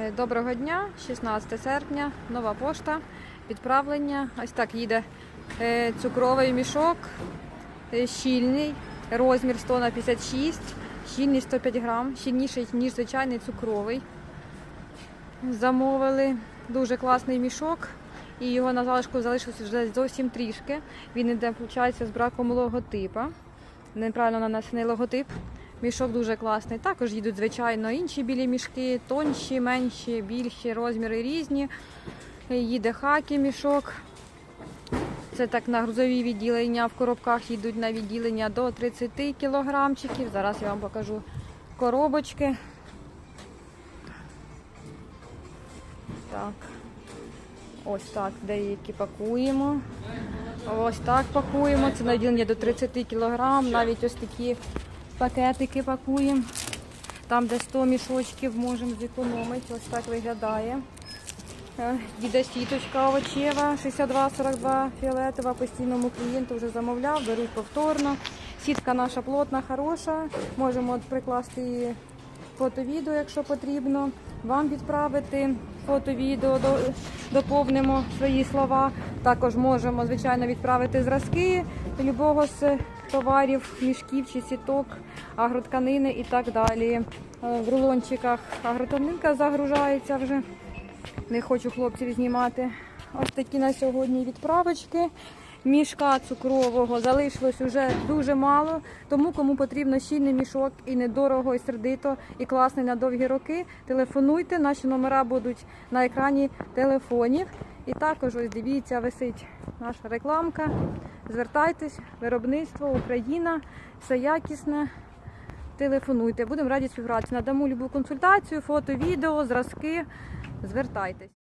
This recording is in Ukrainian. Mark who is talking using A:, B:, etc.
A: Е, Доброго дня, 16 серпня, нова пошта, відправлення. Ось так їде е, цукровий мішок, е, щільний, розмір 100 на 56, щільність 105 грам, щільніший, ніж звичайний цукровий. Замовили дуже класний мішок, і його на залишку залишилося вже зовсім трішки. Він іде, виходить, з браком логотипа. Неправильно нанесений логотип. Мішок дуже класний. Також їдуть, звичайно, інші білі мішки, тонші, менші, більші, розміри різні. Їде хакі мішок. Це так на грузові відділення. В коробках їдуть на відділення до 30 кілограмчиків. Зараз я вам покажу коробочки. Так. Ось так деякі пакуємо. Ось так пакуємо. Це на відділення до 30 кг. Навіть ось такі пакетики пакуємо. Там, де 100 мішочків, можемо зекономити. Ось так виглядає. Е, Їде сіточка овочева, 62-42 фіолетова, постійному клієнту вже замовляв, беруть повторно. Сітка наша плотна, хороша. Можемо прикласти її фото-відео, якщо потрібно. Вам відправити фото-відео, до- доповнимо свої слова. Також можемо, звичайно, відправити зразки любого з товарів, мішків чи сіток, агротканини і так далі. Е, В рулончиках агротканинка загружається вже. Не хочу хлопців знімати. Ось такі на сьогодні відправочки. Мішка цукрового залишилось вже дуже мало. Тому кому потрібно щільний мішок і недорого, і сердито, і класний на довгі роки. Телефонуйте, наші номера будуть на екрані телефонів. І також ось дивіться, висить наша рекламка. Звертайтесь, виробництво, Україна, все якісне. Телефонуйте, будемо раді співпраці. Надамо любу консультацію, фото, відео, зразки. Звертайтесь.